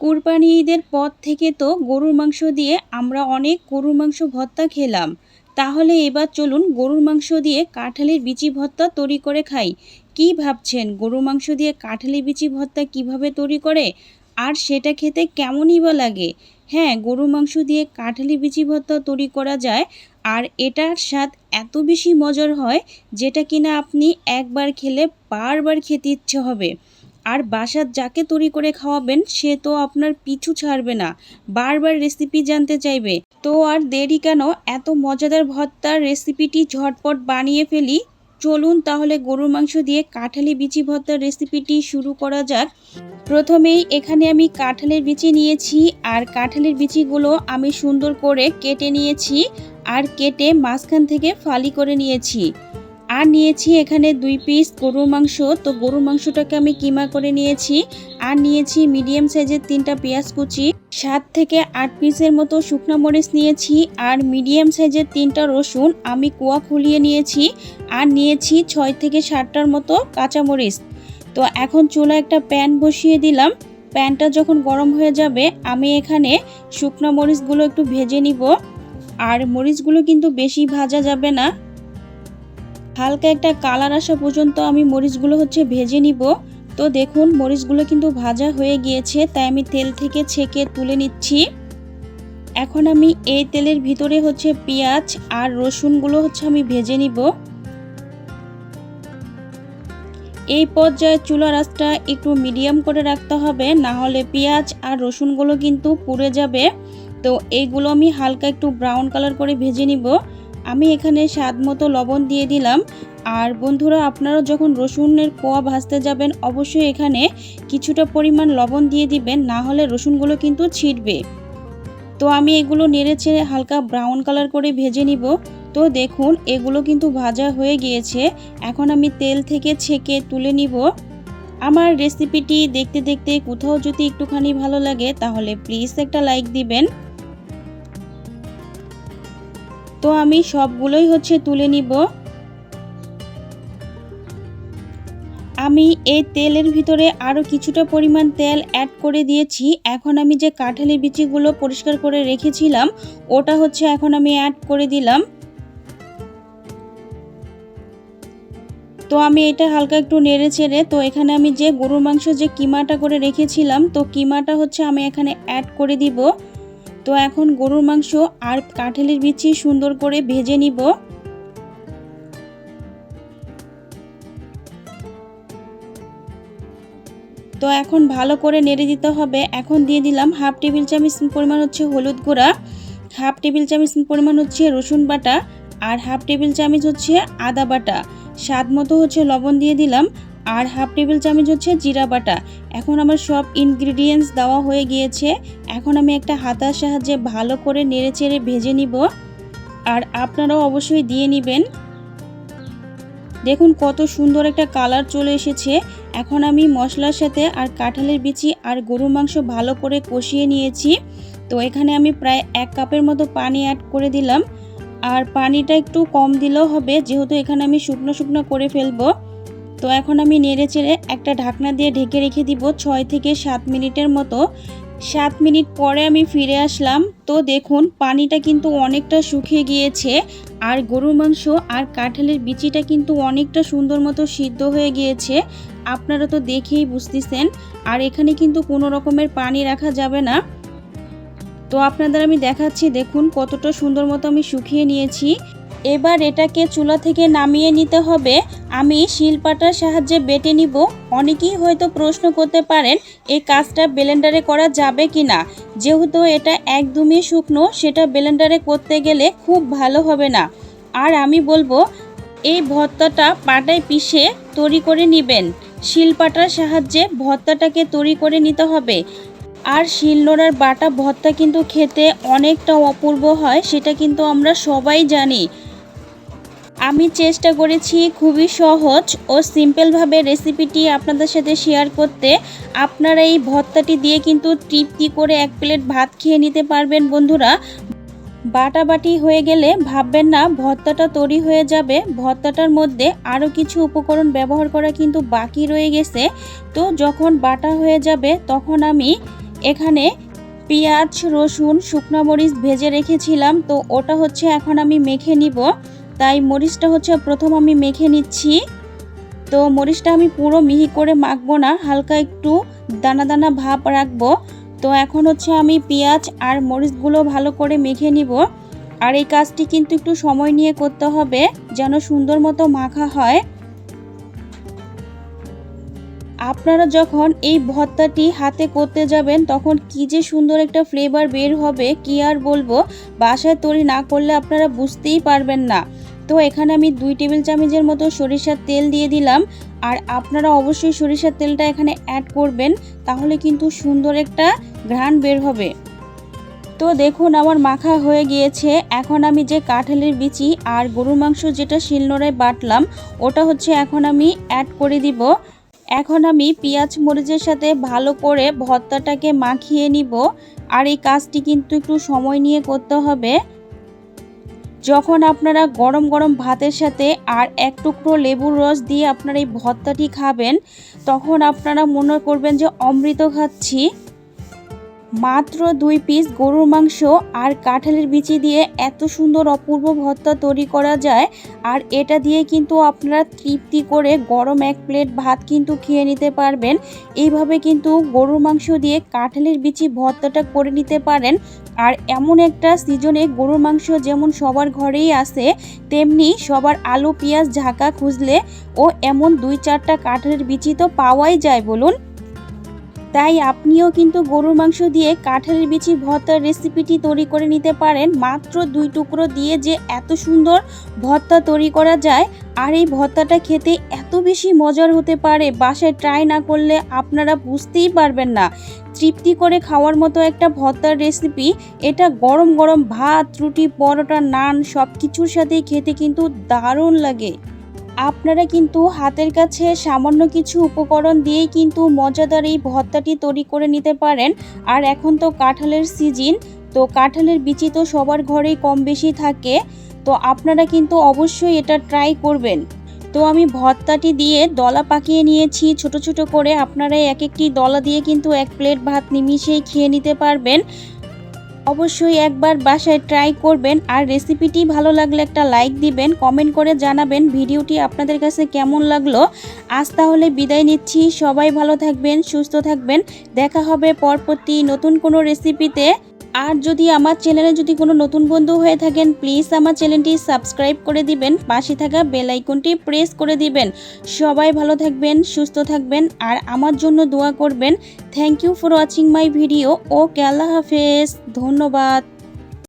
কুরবানি ঈদের পর থেকে তো গরুর মাংস দিয়ে আমরা অনেক গরুর মাংস ভর্তা খেলাম। তাহলে এবার চলুন গরুর মাংস দিয়ে কাঁঠালের বিচি ভর্তা তৈরি করে খাই। কি ভাবছেন? গরুর মাংস দিয়ে কাঁঠালের বিচি ভর্তা কীভাবে তৈরি করে? আর সেটা খেতে কেমনই বা লাগে? হ্যাঁ গরুর মাংস দিয়ে কাঁঠালি বিচি ভর্তা তৈরি করা যায়। আর এটার স্বাদ এত বেশি মজার হয় যেটা কিনা আপনি একবার খেলে বারবার খেতে ইচ্ছে হবে। আর বাসার যাকে তৈরি করে খাওয়াবেন, সে তো আপনার পিছু ছাড়বে না। বারবার রেসিপি জানতে চাইবে। তো আর দেরি কেন? এত মজাদার ভর্তার রেসিপিটি ঝটপট বানিয়ে ফেলি। চলুন তাহলে গরুর মাংস দিয়ে কাঁঠালি বিচি ভর্তার রেসিপিটি শুরু করা যাক। প্রথমেই এখানে আমি কাঁঠালের বিচি নিয়েছি, আর কাঁঠালের বিচিগুলো আমি সুন্দর করে কেটে নিয়েছি, আর কেটে মাঝখান থেকে ফালি করে নিয়েছি। আর নিয়েছি এখানে দুই পিস গরুর মাংস। তো গরুর মাংসটাকে আমি কিমা করে নিয়েছি। আর নিয়েছি মিডিয়াম সাইজের তিনটা পেঁয়াজ কুচি। সাত থেকে আট পিসের মতো শুকনো মরিচ নিয়েছি। আর মিডিয়াম সাইজের তিনটা রসুন আমি কুয়া খুলিয়ে নিয়েছি। আর নিয়েছি ছয় থেকে সাতটার মতো কাঁচামরিচ তো এখন চুলা একটা প্যান বসিয়ে দিলাম। প্যানটা যখন গরম হয়ে যাবে, আমি এখানে শুকনো মরিচগুলো একটু ভেজে নিব। আর মরিচগুলো কিন্তু বেশি ভাজা যাবে না। হালকা একটা কালার আসা পর্যন্ত আমি মরিচগুলো হচ্ছে ভেজে নিব। তো দেখুন, মরিচগুলো কিন্তু ভাজা হয়ে গিয়েছে, তাই আমি তেল থেকে ছেঁকে তুলে নিচ্ছি। এখন আমি এই তেলের ভিতরে হচ্ছে পেঁয়াজ আর রসুনগুলো হচ্ছে আমি ভেজে নিব। এই পর্যায়ে চুলা আঁচটা একটু মিডিয়াম করে রাখতে হবে, না হলে পেঁয়াজ আর রসুনগুলো কিন্তু পুড়ে যাবে। তো এইগুলো আমি হালকা একটু ব্রাউন কালার করে ভেজে নিব। আমি এখানে স্বাদ মতো লবণ দিয়ে দিলাম। আর বন্ধুরা, আপনারা যখন রসুনের কোয়া ভাজতে যাবেন, অবশ্যই এখানে কিছুটা পরিমাণ লবণ দিয়ে দিবেন, না হলে রসুনগুলো কিন্তু ছিটবে তো আমি এগুলো নেড়ে ছেড়ে হালকা ব্রাউন কালার করে ভেজে নিব। তো দেখুন, এগুলো কিন্তু ভাজা হয়ে গিয়েছে। এখন আমি তেল থেকে ছেঁকে তুলে নিব। আমার রেসিপিটি দেখতে দেখতে কোথাও যদি একটুখানি ভালো লাগে, তাহলে প্লিজ একটা লাইক দিবেন। তো আমি সবগুলোই হচ্ছে তুলে নিব। আমি এই তেলের ভিতরে আরও কিছুটা পরিমাণ তেল অ্যাড করে দিয়েছি। এখন আমি যে কাঁঠালি বিচিগুলো পরিষ্কার করে রেখেছিলাম, ওটা হচ্ছে এখন আমি অ্যাড করে দিলাম। তো আমি এটা হালকা একটু নেড়ে ছেড়ে তো এখানে আমি যে গরুর মাংস যে কিমাটা করে রেখেছিলাম, তো কিমাটা হচ্ছে আমি এখানে অ্যাড করে দিব। তো এখন গরুর মাংস আর কাঁঠালের বিচি সুন্দর করে ভেজে নিব। তো এখন ভালো করে নেড়ে দিতে হবে। এখন দিয়ে দিলাম হাফ টেবিল চামচ পরিমাণ হচ্ছে হলুদ গুঁড়া, হাফ টেবিল চামচ পরিমাণ হচ্ছে রসুন বাটা আর হাফ টেবিল চামচ হচ্ছে আদা বাটা। স্বাদ মতো হচ্ছে লবণ দিয়ে দিলাম। আর হাফ টেবিল চামচ হচ্ছে জিরা বাটা। এখন আমার সব ইনগ্রিডিয়েন্টস দেওয়া হয়ে গিয়েছে। এখন আমি একটা হাতার সাহায্যে ভালো করে নেড়ে চেড়ে ভেজে নিব। আর আপনারাও অবশ্যই দিয়ে নেবেন। দেখুন কত সুন্দর একটা কালার চলে এসেছে। এখন আমি মশলার সাথে আর কাঁঠালের বিচি আর গরু মাংস ভালো করে কষিয়ে নিয়েছি। তো এখানে আমি প্রায় এক কাপের মতো পানি অ্যাড করে দিলাম। আর পানিটা একটু কম দিলেও হবে, যেহেতু এখানে আমি শুকনো শুকনো করে ফেলব। তো এখন আমি নেড়ে চেড়ে একটা ঢাকনা দিয়ে ঢেকে রেখে দিব ছয় থেকে সাত মিনিটের মতো। সাত মিনিট পরে আমি ফিরে আসলাম। তো দেখুন, পানিটা কিন্তু অনেকটা শুকিয়ে গিয়েছে আর গরুর মাংস আর কাঁঠালের বিচিটা কিন্তু অনেকটা সুন্দর মতো সিদ্ধ হয়ে গিয়েছে। আপনারা তো দেখেই বুঝতেছেন, আর এখানে কিন্তু কোনো রকমের পানি রাখা যাবে না। তো আপনাদের আমি দেখাচ্ছি, দেখুন কতটা সুন্দর মতো আমি শুকিয়ে নিয়েছি। এবার এটাকে চুলা থেকে নামিয়ে নিতে হবে। আমি শিলপাটার সাহায্যে বেটে নিব। অনেকেই হয়তো প্রশ্ন করতে পারেন এই কাজটা ব্লেন্ডারে করা যাবে কি না যেহেতু এটা একদমই শুকনো, সেটা ব্লেন্ডারে করতে গেলে খুব ভালো হবে না। আর আমি বলব, এই ভর্তাটা পাটায় পিষে তৈরি করে নেবেন। শিলপাটার সাহায্যে ভর্তাটাকে তৈরি করে নিতে হবে। আর শিলনোড়ার বাটা ভর্তা কিন্তু খেতে অনেকটা অপূর্ব হয়, সেটা কিন্তু আমরা সবাই জানি। আমি চেষ্টা করেছি খুবই সহজ ও সিম্পলভাবে রেসিপিটি আপনাদের সাথে শেয়ার করতে। আপনারা এই ভর্তাটি দিয়ে কিন্তু তৃপ্তি করে এক প্লেট ভাত খেয়ে নিতে পারবেন বন্ধুরা। বাটাবাটি হয়ে গেলে ভাববেন না, ভর্তাটা তৈরি হয়ে যাবে। ভর্তাটার মধ্যে আরও কিছু উপকরণ ব্যবহার করা কিন্তু বাকি রয়ে গেছে। তো যখন বাটা হয়ে যাবে, তখন আমি এখানে পেঁয়াজ, রসুন, শুকনো মরিচ ভেজে রেখেছিলাম। তো ওটা হচ্ছে এখন আমি মেখে নিব। তাই মরিচটা হচ্ছে প্রথম আমি মেখে নিচ্ছি। তো মরিচটা আমি পুরো মিহি করে মাখবো না, হালকা একটু দানা দানা ভাব রাখব। তো এখন হচ্ছে আমি পেঁয়াজ আর মরিচগুলো ভালো করে মেখে নিব। আর এই কাজটি কিন্তু একটু সময় নিয়ে করতে হবে, যেন সুন্দর মতো মাখা হয়। আপনারা যখন এই ভর্তাটি হাতে করতে যাবেন, তখন কি যে সুন্দর একটা ফ্লেভার বের হবে, কি আর বলব? বাসায় তৈরি না করলে আপনারা বুঝতেই পারবেন না। তো এখানে আমি দুই টেবিল চামচের মতো সরিষার তেল দিয়ে দিলাম। আর আপনারা অবশ্যই সরিষার তেলটা এখানে অ্যাড করবেন, তাহলে কিন্তু সুন্দর একটা ঘ্রাণ বের হবে। তো দেখুন, আমার মাখা হয়ে গিয়েছে। এখন আমি যে কাঁঠালের বিচি আর গরুর মাংস যেটা শিলনোড়ায় বাটলাম, ওটা হচ্ছে এখন আমি অ্যাড করে দিব। এখন আমি পেঁয়াজ মরিচের সাথে ভালো করে ভর্তাটাকে মাখিয়ে নিব। আর এই কাজটি কিন্তু একটু সময় নিয়ে করতে হবে। যখন আপনারা গরম গরম ভাতের সাথে আর এক টুকরো লেবুর রস দিয়ে আপনারা এই ভর্তাটি খাবেন, তখন আপনারা মনে করবেন যে অমৃত খাচ্ছি। মাত্র দুই পিস গরুর মাংস আর কাঁঠালের বিচি দিয়ে এত সুন্দর অপূর্ব ভর্তা তৈরি করা যায়, আর এটা দিয়ে কিন্তু আপনারা তৃপ্তি করে গরম এক প্লেট ভাত কিন্তু খেয়ে নিতে পারবেন। এইভাবে কিন্তু গরুর মাংস দিয়ে কাঁঠালের বিচি ভর্তাটা করে নিতে পারেন। আর এমন একটা সিজনে গরুর মাংস যেমন সবার ঘরেই আসে তেমনি সবার আলু, পেঁয়াজ, ঝাঁকা খুঁজলে ও এমন দুই চারটা কাঠের বিচি তো পাওয়াই যায় বলুন। তাই আপনিও কিন্তু গরুর মাংস দিয়ে কাঁঠালের বিচি ভর্তার রেসিপিটি তৈরি করে নিতে পারেন। মাত্র দুই টুকরো দিয়ে যে এত সুন্দর ভর্তা তৈরি করা যায়, আর এই ভর্তাটা খেতে এত বেশি মজার হতে পারে, বাসায় ট্রাই না করলে আপনারা বুঝতেই পারবেন না। তৃপ্তি করে খাওয়ার মতো একটা ভর্তার রেসিপি, এটা গরম গরম ভাত, রুটি, পরোটা, নান সব কিছুর সাথেই খেতে কিন্তু দারুণ লাগে। আপনারা কিন্তু হাতের কাছে সামান্য কিছু উপকরণ দিয়েই কিন্তু মজাদার এই ভর্তাটি তৈরি করে নিতে পারেন। আর এখন তো কাঁঠালের সিজন, তো কাঁঠালের বিচি তো সবার ঘরেই কম বেশি থাকে, তো আপনারা কিন্তু অবশ্যই এটা ট্রাই করবেন। তো আমি ভর্তাটি দিয়ে দলা পাকিয়ে নিয়েছি, ছোট ছোট করে। আপনারা এক একটি দলা দিয়ে কিন্তু এক প্লেট ভাত নিমিশেই খেয়ে নিতে পারবেন। অবশ্যই একবার বাসায় ট্রাই করবেন আর রেসিপিটি ভালো লাগলে একটা লাইক দিবেন কমেন্ট করে জানাবেন ভিডিওটি আপনাদের কাছে কেমন লাগল। আজ তাহলে বিদায় নিচ্ছি, সবাই ভালো থাকবেন, সুস্থ থাকবেন, দেখা হবে পরবর্তী নতুন কোনো রেসিপিতে আর যদি আমার চ্যানেলে যদি কোনো নতুন বন্ধু হয়ে থাকেন প্লিজ আমার চ্যানেলটি সাবস্ক্রাইব করে দিবেন, পাশে থাকা বেল আইকনটি প্রেস করে দিবেন। সবাই ভালো থাকবেন, সুস্থ থাকবেন, আর আমার জন্য দোয়া করবেন। Thank you for watching my video ও আল্লাহ হাফেজ। ধন্যবাদ।